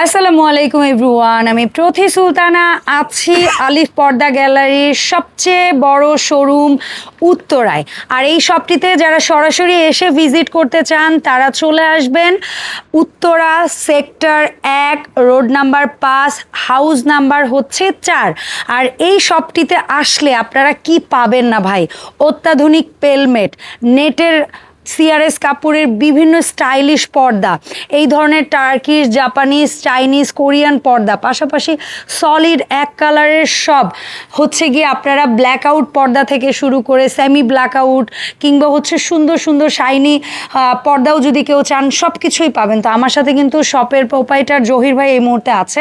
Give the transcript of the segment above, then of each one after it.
আসসালামু আলাইকুম এভরিওয়ান, আমি প্রথি সুলতানা আছি আলিফ পর্দা গ্যালারির সবচেয়ে বড় শোরুম উত্তরায়। আর এই শপটিতে যারা সরাসরি এসে ভিজিট করতে চান, তারা চলে আসবেন উত্তরা সেক্টর এক, রোড নাম্বার পাঁচ, হাউস নাম্বার হচ্ছে চার। আর এই শপটিতে আসলে আপনারা কি পাবেন না ভাই? অত্যাধুনিক পেলমেট, নেটের সিআরএস কাপুরের বিভিন্ন স্টাইলিশ পর্দা। এই ধরনের টার্কিশ, জাপানিজ, চাইনিজ, কোরিয়ান পর্দা। পাশাপাশি সলিড এক কালারের সব। হচ্ছে গিয়ে আপনারা ব্ল্যাক আউট পর্দা থেকে শুরু করে সেমি ব্ল্যাক আউট কিংবা হচ্ছে সুন্দর সুন্দর শাইনি পর্দাও যদি কেউ চান সব কিছুই পাবেন। তো আমার সাথে কিন্তু শপের প্রোপাইটার জহির ভাই এই মুহূর্তে আছে।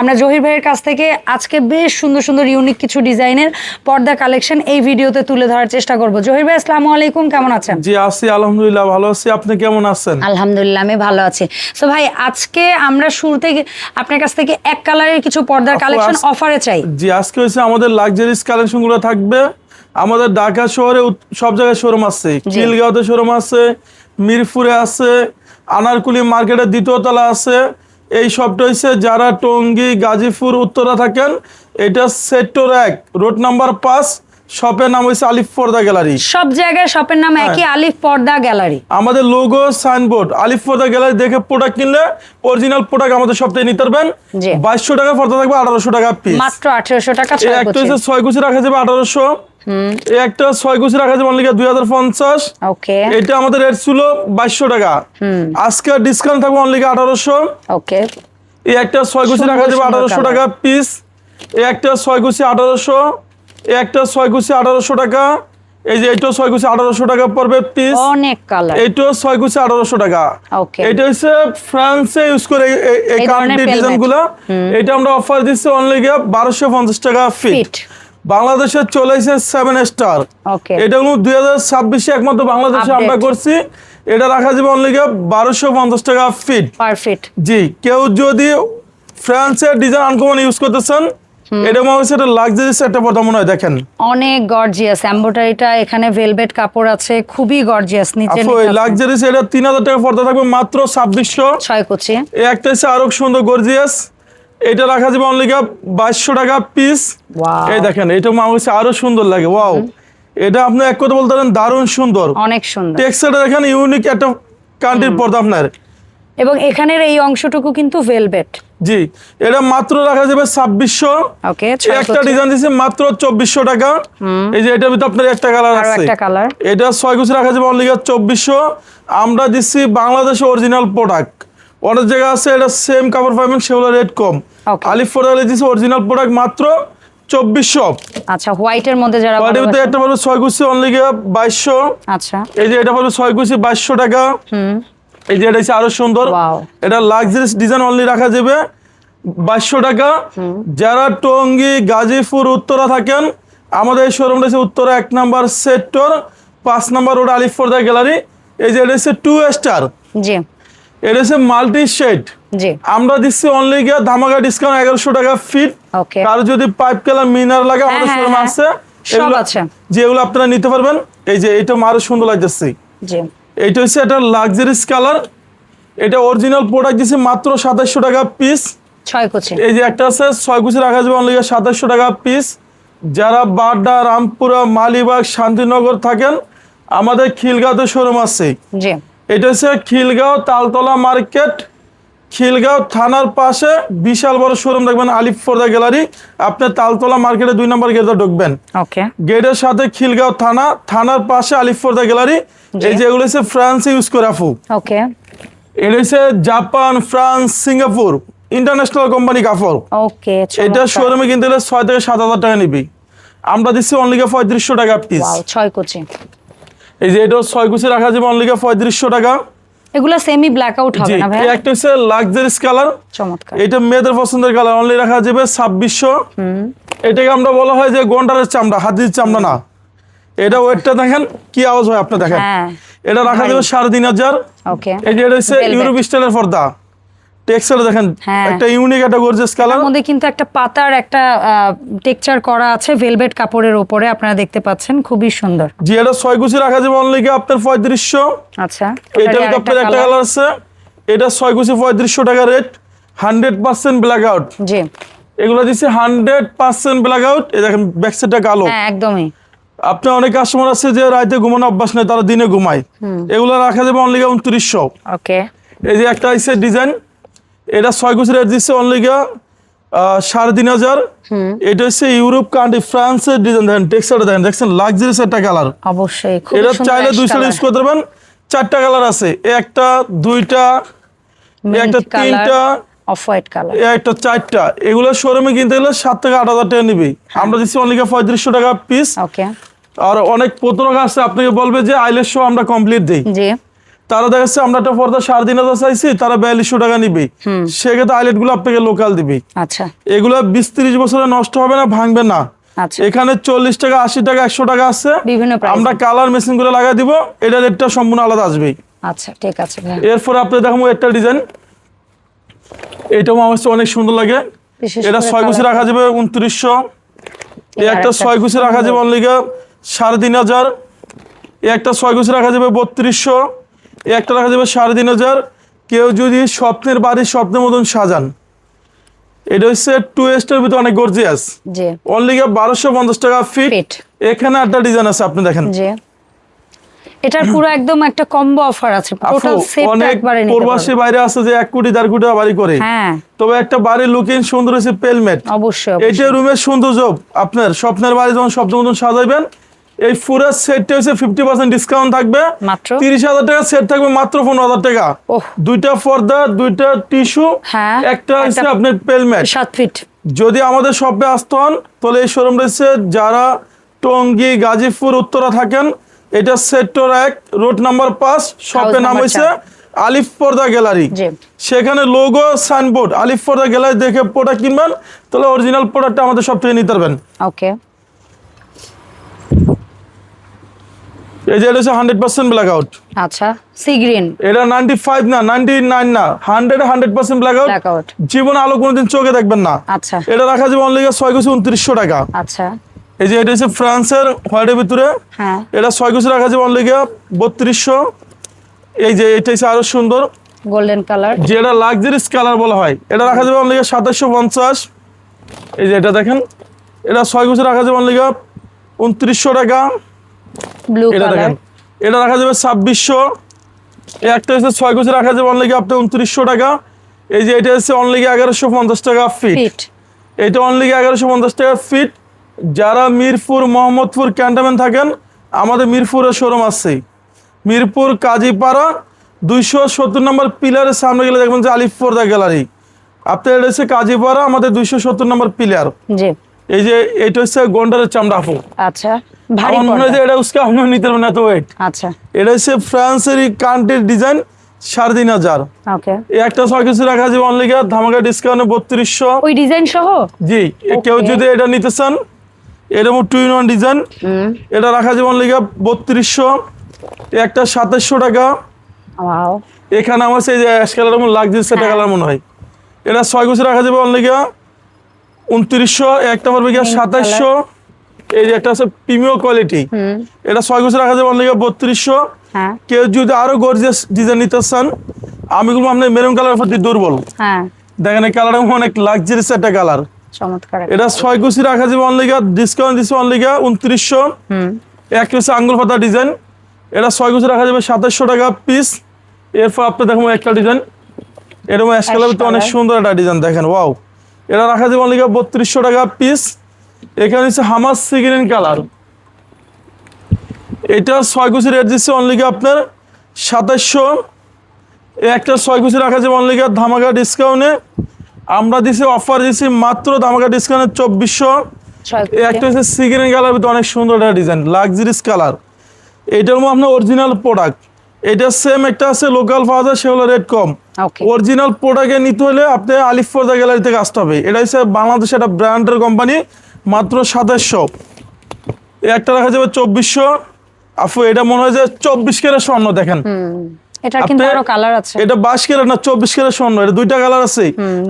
আমরা জহির ভাইয়ের কাছ থেকে আজকে বেশ সুন্দর সুন্দর ইউনিক কিছু ডিজাইনের পর্দা কালেকশন এই ভিডিওতে তুলে ধরার চেষ্টা করব। জহির ভাই, আসসালামু আলাইকুম। কেমন আছেন? জি আছি আলহামদুলিল্লাহ ভালো আছি। আপনি কেমন আছেন? আলহামদুলিল্লাহ আমি ভালো আছি। সো ভাই আজকে আমরা শুরু থেকে আপনার কাছ থেকে এক কালারের কিছু পর্দার কালেকশন অফারে চাই। জি আজকে হচ্ছে আমাদের লাক্সারিস কালেকশনগুলো থাকবে। আমাদের ঢাকা শহরে সব জায়গায় শোরুম আছে। খিলগাঁওতে শোরুম আছে মিরপুরে আছে আনারকুলি মার্কেটের দ্বিতীয় তলা আছে। এই সবটা হচ্ছে যারা টঙ্গী গাজীপুর উত্তরা থাকেন এটা সেক্টর এক রোড নাম্বার পাঁচ শপের নাম হচ্ছে আলিফ পর্দা গ্যালারি। সব জায়গায় শপের নাম একই আলিফ পর্দা গ্যালারি। আমাদের লোগো সাইনবোর্ড আলিফ পর্দা গ্যালারি দেখে প্রোডাক্ট কিনলে অরিজিনাল প্রোডাক্ট আমাদের সপ্তাহে নিতে পারবেন। বাইশশো টাকা পর্দা থাকবে আঠারোশো টাকা পিস মাত্র আঠেরোশো টাকা একটা হচ্ছে ছয় কুচি রাখা যাবে আঠারোশো। একটা ছয় কুচি রাখা যাবে অনলি দুই হাজার পঞ্চাশ। এটা আমাদের রেট ছিল বাইশশো টাকা। আজকে ডিসকাউন্ট থাকবে অনলি আঠারোশো। ওকে। এই একটা ছয় কুচি রাখা যাবে আঠারোশো টাকা পিস এই একটা ছয় কুচি আঠারোশো। একটা ছয় কুচি আঠারোশো টাকা। এই যে এইটাও ছয় কুচি আঠারোশো টাকা পড়বে পিস অনেক কালার এইটাও ছয় কুচি আঠারোশো টাকা. এটা হচ্ছে ফ্রান্সে ইউজ করে এই- কান্ট্রি ডিজাইনগুলো এটা আমরা অফার দিচ্ছি অনলি গিয়ে বারোশো পঞ্চাশ টাকা ফিট বাংলাদেশে চলে এসেছে সেভেন স্টার ওকে এটা দুই হাজার ছাব্বিশে একমাত্র বাংলাদেশে আমরা করছি। এটা রাখা যাবে অনলি গিয়ে বারোশো পঞ্চাশ টাকা ফিট পারফেক্ট জি কেউ যদি ফ্রান্সের ডিজাইন আনকমন ইউজ করতেছেন এটা মনে হচ্ছে এটা একটা পর্দা মনে হয় দেখেন। অনেক গর্জিয়াস এমব্রয়ডারিটা এখানে ভেলভেট কাপড় আছে খুবই গর্জিয়াস নিচে আপু এটা টাকা পর্দা থাকবে মাত্র ছাব্বিশশো। ছয় কুচি। এই একটা হচ্ছে আরও সুন্দর গর্জিয়াস এটা রাখা যাবে অনলি বাইশশো টাকা পিস এই দেখেন এটা কাছে আরও সুন্দর লাগে ওয়াও এটা আপনি এক কথা বলতে পারেন দারুণ সুন্দর। অনেক সুন্দর। টেক্সচারটা দেখেন ইউনিক একটা কান্ট্রির পর্দা আপনার। এবং এখানের এই অংশটুকু কিন্তু ভেলভেট জি এটা মাত্র রাখা যাবে ছাব্বিশশো। ওকে একটা ডিজাইন দিচ্ছে মাত্র চব্বিশশো টাকা। এই যে এটার ভিতরে আপনার একটা কালার আছে। এটা ছয় গুছি রাখা যাবে অনলি চব্বিশশো। আমরা দিচ্ছি বাংলাদেশে অরিজিনাল প্রোডাক্ট অনেক জায়গা আছে এটা সেম কাপড় পাবেন সেগুলো রেট কম. আলিফ ফোরালে দিচ্ছি অরিজিনাল প্রোডাক্ট মাত্র চব্বিশশো। আচ্ছা হোয়াইটের মধ্যে যারা একটা পাবে ছয় অনলি বাইশশো। আচ্ছা। এই যে এটা পাবে ছয় গুছি বাইশশো টাকা। এই যে এটা হচ্ছে আরও সুন্দর। এটা লাক্সারিস ডিজাইন অনলি রাখা যাবে। বাইশশো টাকা। যারা টঙ্গী গাজীপুর উত্তরা থাকেন আমাদের এই শোরুমটা হচ্ছে উত্তরা এক নাম্বার সেক্টর পাঁচ নাম্বার রোড আলিফোর্দা গ্যালারি এই যে এটা হচ্ছে টু স্টার জি। এটা হচ্ছে মাল্টি শেড জি। আমরা দিচ্ছি অনলি গিয়ে ধামাকা ডিসকাউন্ট এগারোশো টাকা ফিট ওকে কারও যদি পাইপ কালার মিনার লাগে আমাদের হ্যাঁ, শোরুমে হ্যাঁ, এগুলো- আছে। যেগুলো আপনারা নিতে পারবেন। এই যে এটা আরও সুন্দর লাগতেছে। জি। এইটা হচ্ছে একটা লাক্সারিস কালার এটা অরিজিনাল প্রোডাক্ট দিয়েছে মাত্র সাতাশশো টাকা পিস এই যে একটা আছে ছয় কুচি রাখা যাবে অনলি সাতাশশো টাকা পিস যারা বাড্ডা রামপুরা মালিবাগ শান্তিনগর থাকেন আমাদের খিলগাঁওতে শোরুম আছে। জি। এটা হচ্ছে খিলগাঁও তালতলা মার্কেট। খিলগাঁও থানার পাশে বিশাল বড় শোরুম দেখবেন আলিফ ফোর্দা গ্যালারি। আপনি তালতলা মার্কেটে দুই নম্বর গেটে ঢুকবেন। ওকে গেটের সাথে খিলগাঁও থানা থানার পাশে আলিফোর্দা গ্যালারি। এই যেগুলো হচ্ছে ফ্রান্সে ইউজ করে আফু ওকে এটা হচ্ছে Japan France Singapore international company কাপড়। ওকে এটা শোরুমে কিনতে গেলে ছয় থেকে সাত হাজার টাকা নিবি। আমরা দিচ্ছি অনলিকে পঁয়ত্রিশশো টাকা পিস ওয়াও ছয় কুচি। এই যে এটা ছয় কুচি রাখা যাবে অনলিকে পঁয়ত্রিশশো টাকা। এগুলো সেমি ব্ল্যাক আউট হবে না ভাই একটা হচ্ছে লাক্সারিস কালার চমৎকার। এটা মেয়েদের পছন্দের কালার অনলি রাখা যাবে ছাব্বিশশো। এটাকে আমরা বলা হয় যে গন্ডারের চামড়া হাতির চামড়া না। এটা ওয়েটটা দেখেন কি আওয়াজ হয় আপনি দেখেন। হ্যাঁ। এটা রাখা যাবে সাড়ে তিন হাজার। ওকে এই যে এটা হচ্ছে। ইউরোপ স্টাইলের পর্দা। টেক্সচার দেখেন হ্যাঁ। একটা ইউনিক একটা গর্জিয়াস কালার মধ্যে কিন্তু একটা পাতার একটা টেক্সচার করা আছে ভেলভেট কাপড়ের উপরে আপনারা দেখতে পাচ্ছেন খুবই সুন্দর। জি এটা ছয় কুচি রাখা যাবে অনলি আপনার পঁয়ত্রিশশো? আচ্ছা এটা আপনার একটা কালার আছে। এটা ছয় কুচি পঁয়ত্রিশশো টাকা rate hundred percent black out জি। এগুলো হান্ড্রেড পার্সেন্ট ব্ল্যাক আউট এই দেখেন ব্যাক সাইডটা কালো। হ্যাঁ একদমই। আপনার অনেক কাস্টমার আছে যে রাতে ঘুমানো অভ্যাস নেই তারা দিনে ঘুমায়। এগুলো রাখা যাবে অনলি উনত্রিশশো। ওকে। এই যে একটা আছে ডিজাইন এটা ছয় গুছের রেট দিচ্ছে অনলি সাড়ে তিন হাজার। এটা হচ্ছে ইউরোপ কান্ট্রি ফ্রান্সের ডিজাইন দেখেন টেক্সচারটা দেখেন দেখছেন লাক্সারিয়াস একটা কালার অবশ্যই এটা চাইলে দুইশো। ইউজ করতে পারবেন চারটা কালার আছে একটা দুইটা একটা তিনটা অফ হোয়াইট কালার একটা চারটা। এগুলো শোরুমে কিনতে গেলে সাত থেকে আট হাজার টাকা নিবি। আমরা দিচ্ছি অনলি পঁয়ত্রিশশো টাকা পিস ওকে আর অনেক প্রতারক আছে আপনাকে বলবে যে আইলের শো আমরা কমপ্লিট দিই। তারা দেখাচ্ছে আমরা একটা পর্দা সাড়ে তিন হাজার চাইছি তারা বিয়াল্লিশশো টাকা নিবে। সেক্ষেত্রে আইলেটগুলো আপনাকে লোকাল দিবে। আচ্ছা। এগুলো বিশ ত্রিশ বছরে নষ্ট হবে না ভাঙবে না। আচ্ছা। এখানে চল্লিশ টাকা আশি টাকা একশো টাকা আছে। বিভিন্ন আমরা কালার মেশিন করে লাগাই দিব এটা রেটটা সম্পূর্ণ আলাদা আসবে আচ্ছা ঠিক আছে এরপরে আপনি দেখাবো একটা ডিজাইন এটাও আমার কাছে অনেক সুন্দর লাগে। এটা ছয় কুচি রাখা যাবে উনত্রিশশো। এই একটা ছয় কুচি রাখা যাবে অনলিগা সাড়ে তিন হাজার। এই একটা ছয় কুচি রাখা যাবে বত্রিশশো। এই একটা রাখা যাবে সাড়ে তিন হাজার। কেউ যদি স্বপ্নের বাড়ি স্বপ্নের মতন সাজান এটা হচ্ছে টু এস্টের ভিতরে অনেক গর্জিয়াস জি। অনলিগা বারোশো পঞ্চাশ টাকা ফিট এখানে একটা ডিজাইন আছে আপনি দেখেন। জি। এটার পুরো একদম একটা কম্বো অফার আছে টোটাল সেট অনেক একবারে নিতে প্রবাসী বাইরে আছে যে কোটি কোটি বাড়ি করে। হ্যাঁ। তবে একটা বাড়ির লুকিং সুন্দর পেলমেট অবশ্যই রুমের সৌন্দর্য আপনার স্বপ্নের বাড়ি যখন স্বপ্ন মতন সাজাইবেন এই পুরো সেটটা হচ্ছে ফিফটি পার্সেন্ট ডিসকাউন্ট থাকবে। মাত্র? তিরিশ হাজার টাকা সেট থাকবে মাত্র পনেরো হাজার টাকা। দুইটা পর্দা দুইটা টিস্যু হ্যাঁ, একটা হচ্ছে আপনার পেলমেট সাত ফিট যদি আমাদের শপে আসতে হন তাহলে এই শোরুম রয়েছে যারা টঙ্গী গাজীপুর উত্তরা থাকেন এটা সেক্টর এক রোড নাম্বার পাঁচ শপের নাম হয়েছে। আলিফ পর্দা গ্যালারি। জি। সেখানে লোগো সাইনবোর্ড আলিফ পর্দা গ্যালারি দেখে প্রোডাক্ট কিনবেন তাহলে অরিজিনাল প্রোডাক্টটা আমাদের সব থেকে নিতে পারবেন। ওকে এই যে এটা হচ্ছে হান্ড্রেড পার্সেন্ট ব্ল্যাক আউট আচ্ছা সি গ্রিন এটা নাইনটি ফাইভ না নাইনটি নাইন না hundred hundred percent black out জীবন আলো কোনোদিন চোখে দেখবেন না। আচ্ছা। এটা রাখা যাবে অনলি ছয় কুচি উনত্রিশশো টাকা। আচ্ছা। এই যে এটা হচ্ছে ফ্রান্সের হোয়াইটের ভিতরে। হ্যাঁ। এটা ছয় কুচি রাখা যাবে অনলি বত্রিশশো। এই যে এটা হচ্ছে আরও সুন্দর। গোল্ডেন কালার যেটা লাক্সারিস কালার বলা হয়। এটা রাখা যাবে অনলি সাতাশশো পঞ্চাশ। এই যে এটা দেখেন। এটা ছয় কুচি রাখা যাবে অনলি উনত্রিশশো টাকা। ব্লু এটা দেখেন এটা রাখা যাবে ছাব্বিশশো। এই একটা হচ্ছে ছয় কুচি রাখা যাবে অনলি আপনার উনত্রিশশো টাকা। এই যে এটা হচ্ছে অনলি এগারোশো পঞ্চাশ টাকা ফিট এটা অনলি এগারোশো পঞ্চাশ টাকা ফিট যারা মিরপুর মোহাম্মদপুর ক্যান্টনমেন্ট থাকেন আমাদের মিরপুরের শোরুম আছে। মিরপুর কাজীপাড়া দুইশো সত্তর নম্বর পিলারের সামনে গেলে দেখবেন যে আলিফ পর্দা গ্যালারি আপনার এটা হচ্ছে কাজীপাড়া আমাদের দুইশো সত্তর নম্বর পিলার এই যে এটা হচ্ছে গন্ডারের চামড়া আচ্ছা। ভারী মনে হয়। এটা উসকে আপনার নিতে পারবেন এত ওয়েট আচ্ছা। এটা হচ্ছে ফ্রান্সের কান্ট্রির ডিজাইন সাড়ে তিন হাজার। একটা ছয় কিছু রাখা যাবে অনলি ধামাকা ডিসকাউন্টে বত্রিশশো। ওই ডিজাইন সহ? জি কেউ যদি এটা নিতে চান এরকম টু ইন ওয়ান ডিজাইন এটা রাখা যাবে অনলি বত্রিশশো। একটা সাতাশশো টাকা। এখানে আমার সেই যে অ্যাশ কালার লাগছে সেটা হ্যাঁ। কালার মনে হয়। এটা ছয় গুছি রাখা যাবে অনলি উনত্রিশশো। একটা পড়বে গিয়া সাতাশশো। এই যে একটা আছে প্রিমিয় কোয়ালিটি এটা ছয় গুছি রাখা যাবে অনলি বত্রিশশো। হ্যাঁ। কেউ যদি আরও গর্জিয়াস ডিজাইন নিতে চান আমি বলব আপনার মেরুন কালার প্রতি দুর্বল। হ্যাঁ। দেখেন এই কালার অনেক লাক্সারিস একটা কালার এটা ছয় কুচি রাখা যাবে অনলিগা ডিসকাউন্ট দিচ্ছে অনলিগা উনত্রিশশো। এক হচ্ছে আঙ্গুল পাতা ডিজাইন এটা ছয় কুচি রাখা যাবে সাতাশশো টাকা পিস এরপর আপনি দেখুন একটা ডিজাইন এরকম অ্যাশ কালার অনেক সুন্দর একটা ডিজাইন দেখেন ওয়াও এটা রাখা যাবে অনলিগা বত্রিশশো টাকা পিস এখানে হচ্ছে হামাস সিগ্রিন কালার এটা ছয় কুচি রেট দিচ্ছে অনলিগা আপনার? সাতাশশো। একটা ছয় কুচি রাখা যাবে অনলিগা ধামাকা ডিসকাউন্টে আমরা দিছি অফার দিছি মাত্র ধামাকা ডিসকাউন্টে চব্বিশশো। একটা হচ্ছে সিগ্রিন কালার ভিতরে অনেক সুন্দর একটা ডিজাইন লাক্সারিস কালার এটার মধ্যে আপনার অরিজিনাল প্রোডাক্ট এটা সেম একটা আছে লোকাল যায় সেগুলো রেট কম অরিজিনাল প্রোডাক্টে নিতে হলে আপনি আলিফ ফোর্দা গ্যালারি থেকে আসতে হবে। এটা হচ্ছে বাংলাদেশ একটা ব্র্যান্ডের কোম্পানি মাত্র সাতাশশো। একটা রাখা যাবে চব্বিশশো। আফু এটা মনে হয় যে চব্বিশ কেরের স্বর্ণ দেখেন। হুম কিন্তু আরও কালার আছে। এটা না চব্বিশ ক্যারেট স্বর্ণ এটা দুইটা কালার আছে।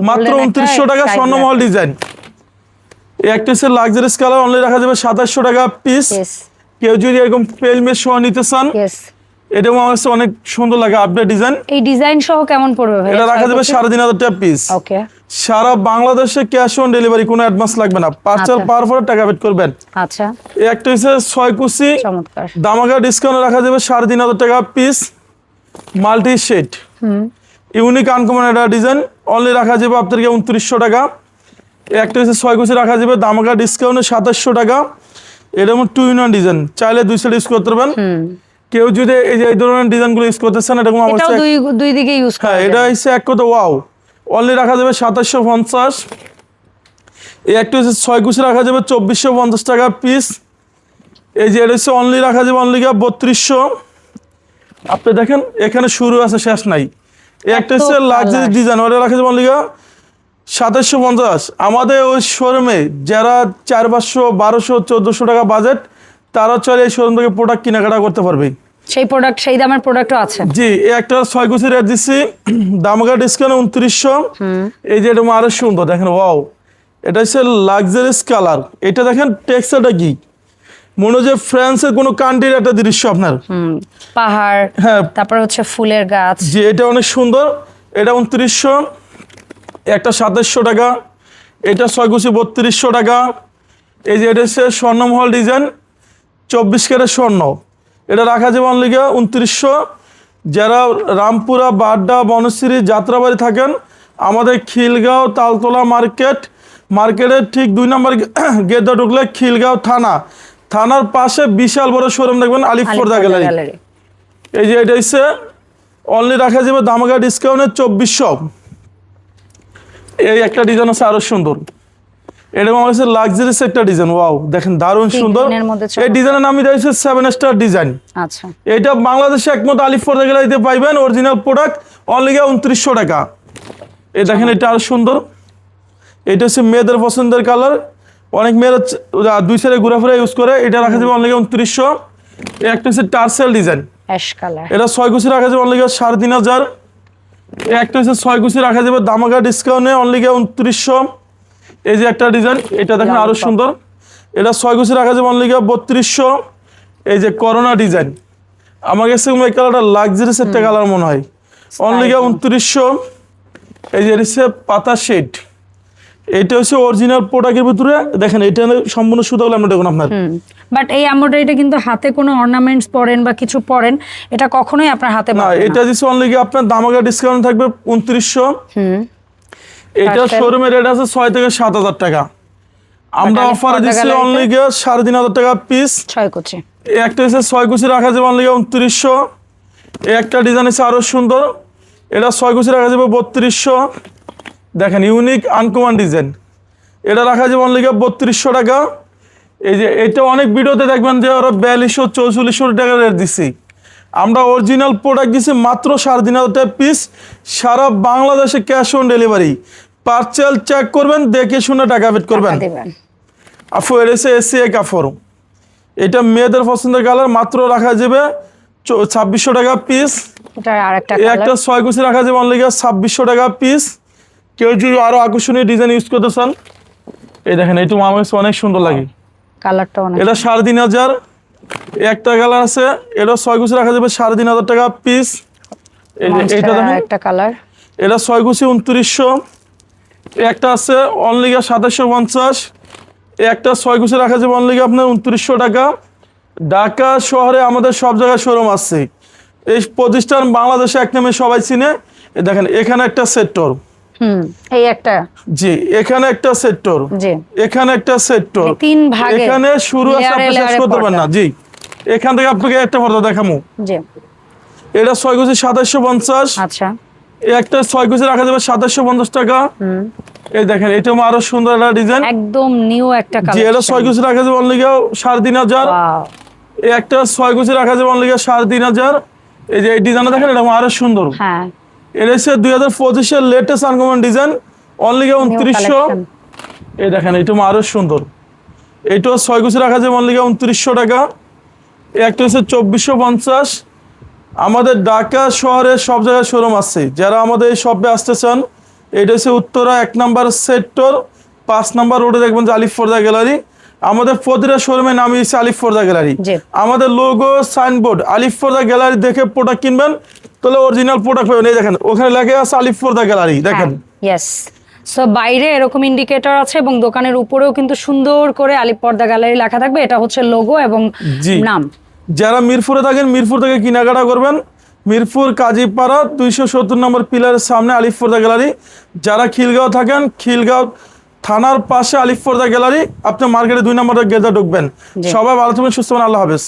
মাত্র golden একটা, উনত্রিশশো টাকা স্বর্ণমহল ডিজাইন এই একটা হচ্ছে লাক্সারিস কালার অনলি রাখা যাবে সাতাশশো টাকা পিস কেউ যদি এরকম পেলমের সহ নিতে চান ইয়েস এটা আমার কাছে অনেক সুন্দর লাগে আপডেট ডিজাইন এই ডিজাইন সহ কেমন পড়বে ভাই? এটা রাখা যাবে সাড়ে তিন হাজার টাকা পিস ওকে। সারা বাংলাদেশে ক্যাশ অন ডেলিভারি কোনো অ্যাডভান্স লাগবে না। পার্সেল আচ্ছা। পাওয়ার পরে টাকা পেড করবেন। আচ্ছা। এই একটা হচ্ছে ছয় কুচি চমৎকার। দামাকা ডিসকাউন্ট রাখা যাবে সাড়ে তিন হাজার টাকা পিস মাল্টি শেড হুম। ইউনিক আনকমন একটা ডিজাইন অনলি রাখা যাবে আপনাদেরকে উনত্রিশশো টাকা। একটা হচ্ছে ছয় কুচি রাখা যাবে দামাকা ডিসকাউন্টে সাতাশশো টাকা। এটা টু ইন ওয়ান ডিজাইন চাইলে দুই সাইড ইউজ করতে পারবেন। হুম। কেউ যদি এই যে এই ধরনের ডিজাইনগুলো ইউজ করতে চান এরকম অবশ্যই দুই দুই দিকে ইউজ করা হ্যাঁ এটা হচ্ছে এক কথা ওয়াও অনলি রাখা যাবে সাতাশশো পঞ্চাশ। এই একটা হচ্ছে ছয় কুচি রাখা যাবে চব্বিশশো পঞ্চাশ টাকা পিস এই যে এটা হচ্ছে অনলি রাখা যাবে অনলি গা বত্রিশশো। আপনি দেখেন এখানে শুরু আছে শেষ নাই। এই একটা হচ্ছে লাক্সারি ডিজাইন ওটা রাখা যাবে অনলি গা সাতাশশো পঞ্চাশ। আমাদের ওই শোরুমে যারা চার পাঁচশো বারোশো চোদ্দোশো টাকা বাজেট তারা চলে এই শোরুম থেকে প্রোডাক্ট কেনাকাটা করতে পারবে। সেই প্রোডাক্ট সেই দামের প্রোডাক্টও আছে। জি এই একটা ছয় কুচি রেট দিচ্ছি দামগা ডিসকাউন্ট উনত্রিশশো। এই যে এটা আরও সুন্দর দেখেন ওয়াও এটা হচ্ছে লাক্সারিস কালার এটা দেখেন টেক্সচারটা কি? মনে যে ফ্রান্সের কোনো কান্ট্রির একটা দৃশ্য আপনার। পাহাড় হ্যাঁ। তারপর হচ্ছে ফুলের গাছ। যে এটা অনেক সুন্দর। এটা উনত্রিশশো একটা সাতাশশো টাকা। এটা ছয় কুচি বত্রিশশো টাকা। এই যে এটা হচ্ছে স্বর্ণমহল ডিজাইন চব্বিশ ক্যারেট স্বর্ণ। এটা রাখা যাবে অনলিগা উনত্রিশশো। যারা রামপুরা বাড্ডা বনশ্রী যাত্রাবাড়ি থাকেন আমাদের খিলগাঁও তালতলা মার্কেট মার্কেটের ঠিক দুই নম্বর গেট ঢুকলে খিলগাঁও থানা। থানার পাশে বিশাল বড় শোরুম দেখবেন আলিফপর্দা গ্যালারি এই যে এটা হচ্ছে অনলি রাখা যাবে দামাকা ডিসকাউন্টে চব্বিশশো। এই একটা ডিজাইন আছে আরও সুন্দর। এটা আমার কাছে লাক্সারিস একটা ডিজাইন ওয়াও দেখেন দারুণ সুন্দর। এই ডিজাইনের নাম এটা হচ্ছে সেভেন স্টার ডিজাইন আচ্ছা। এটা বাংলাদেশে একমত আলিফপর্দা গ্যালারিতে পাইবেন অরিজিনাল প্রোডাক্ট অনলি উনত্রিশশো টাকা। এই দেখেন এটা আরও সুন্দর। এটা হচ্ছে মেয়েদের পছন্দের কালার অনেক মেয়েরা দুই সাইডে ঘোরাফেরা ইউজ করে এটা রাখা যাবে অনলি উনত্রিশশো। একটা হচ্ছে টার্সেল ডিজাইন অ্যাশ কালার। এটা ছয় কুচি রাখা যাবে অনলি সাড়ে তিন হাজার। একটা হচ্ছে ছয় কুচি রাখা যাবে দামাকা ডিসকাউন্টে অনলি উনত্রিশশো। এই যে একটা ডিজাইন এটা দেখেন আরও সুন্দর। এটা ছয় কুচি রাখা যাবে অনলি বত্রিশশো এই যে করোনা ডিজাইন আমার কাছে এই কালারটা লাক্সারিস একটা কালার মনে হয়। অনলি উনত্রিশশো এই যে এটা হচ্ছে পাতা শেড এটা হচ্ছে অরিজিনাল প্রোডাক্টের ভিতরে দেখেন এটা সম্পূর্ণ সুতাগুলো আমরা দেখুন আপনার। বাট এই এমব্রয়ডারিটা কিন্তু হাতে কোনো অর্নামেন্টস পরেন বা কিছু পরেন এটা কখনোই আপনার হাতে না এটা দিচ্ছে অনলি আপনার দামাকা ডিসকাউন্ট থাকবে উনত্রিশশো। হুম। এটা। শোরুমের রেট আছে ছয় থেকে সাত হাজার টাকা। আমরা অফারে দিচ্ছি অনলি? গিয়ে সাড়ে তিন হাজার টাকা পিস ছয় কুচি। একটা হচ্ছে ছয় কুচি রাখা যাবে অনলি উনত্রিশশো। এই একটা ডিজাইন হচ্ছে আরও সুন্দর। এটা ছয় কুচি রাখা যাবে বত্রিশশো। দেখেন ইউনিক আনকমান ডিজাইন এটা রাখা যাবে অনলি বত্রিশশো টাকা। এই যে এটা অনেক ভিডিওতে দেখবেন যে ওরা বিয়াল্লিশশো চৌচল্লিশশো টাকা রেট দিচ্ছি আমরা অরিজিনাল প্রোডাক্ট দিচ্ছি মাত্র সাড়ে তিন হাজার টাকা পিস সারা বাংলাদেশে cash on delivery parcel check করবেন দেখে শুনে টাকা পেড করবেন। আফু এসে এসি এ কাফর এটা মেয়েদের পছন্দের কালার মাত্র রাখা যাবে ছাব্বিশশো টাকা পিস একটা ছয় কুচি রাখা যাবে অনলি ছাব্বিশশো টাকা পিস কেউ যদি আরও আকর্ষণীয় ডিজাইন ইউজ করতে চান এই দেখেন এইটু আমার অনেক সুন্দর লাগে। কালারটা অনেক এটা সাড়ে তিন হাজার। একটা কালার আছে এটা ছয় কুচি রাখা যাবে সাড়ে তিন হাজার টাকা পিস এই এইটা দেখেন। একটা কালার এটা ছয় কুচি উনত্রিশশো। একটা আছে অনলিগা সাতাশশো পঞ্চাশ একটা ছয় কুচি রাখা যাবে অনলিগা আপনার উনত্রিশশো টাকা। ঢাকা শহরে আমাদের সব জায়গায় শোরুম আছে। এই প্রতিষ্ঠান বাংলাদেশে এক নামে সবাই চিনে। দেখেন এখানে একটা সেক্টর এই একটা। জি এখানে একটা সেক্টর এখানে একটা সেক্টর তিন ভাগে এখানে শুরু আছে আপনি শেষ করতে পারবেন না। জি এখান থেকে আপনাকে একটা দেখামু। জি। এটা ছয় সাতাশশো পঞ্চাশ। আচ্ছা। একটা ছয় কুচি রাখা যাবে সাতাশশো পঞ্চাশ টাকা। এই দেখেন এটা আরও সুন্দর একটা ডিজাইন একদম নিউ একটা যে এটা ছয় কালার কুচি রাখা যাবে অনলি সাড়ে তিন হাজার। এই একটা ছয় কুচি রাখা যাবে অনলি সাড়ে তিন হাজার। এই যে এই ডিজাইনটা দেখেন এটা আরও সুন্দর। হ্যাঁ। এটা হচ্ছে দুই হাজার পঁচিশের লেটেস্ট আনকমন ডিজাইন অনলি উনত্রিশশো। এই দেখেন এটা আরও সুন্দর। এইটাও ছয় কুচি রাখা যাবে অনলি উনত্রিশশো টাকা। একটা হচ্ছে চব্বিশশো পঞ্চাশ। আমাদের ঢাকা শহরে সব জায়গায় শোরুম আছে। যারা আমাদের এই শপে আসতে চান এটা হচ্ছে উত্তরা এক নাম্বার সেক্টর পাঁচ নাম্বার রোডে দেখবেন যে আলিফ ফোর্দা গ্যালারি আমাদের প্রতিটা শোরুমের নাম হচ্ছে আলিফ ফোরদা গ্যালারি আমাদের লোগো সাইনবোর্ড আলিফ ফোরদা গ্যালারি দেখে প্রোডাক্ট কিনবেন তাহলে অরিজিনাল প্রোডাক্ট পাবেন। এই দেখেন ওখানে লেখা আছে আলিফ ফোরদা গ্যালারি দেখেন। সো বাইরে এরকম ইন্ডিকেটর আছে এবং দোকানের উপরেও কিন্তু সুন্দর করে আলিপ পর্দা গ্যালারি লেখা থাকবে। এটা হচ্ছে লোগো এবং নাম। যারা মিরপুরে থাকেন মিরপুর থেকে কেনাকাটা করবেন। মিরপুর কাজীপাড়া দুইশো সত্তর নম্বর পিলারের সামনে আলিফপুরদা গ্যালারি। যারা খিলগাঁও থাকেন খিলগাঁও থানার পাশে আলিফপুরদা গ্যালারি। আপনি মার্কেটে দুই নম্বরের গেজা ঢুকবেন। সবাই ভালো থাকবেন সুস্থ আল্লাহ হাফেজ।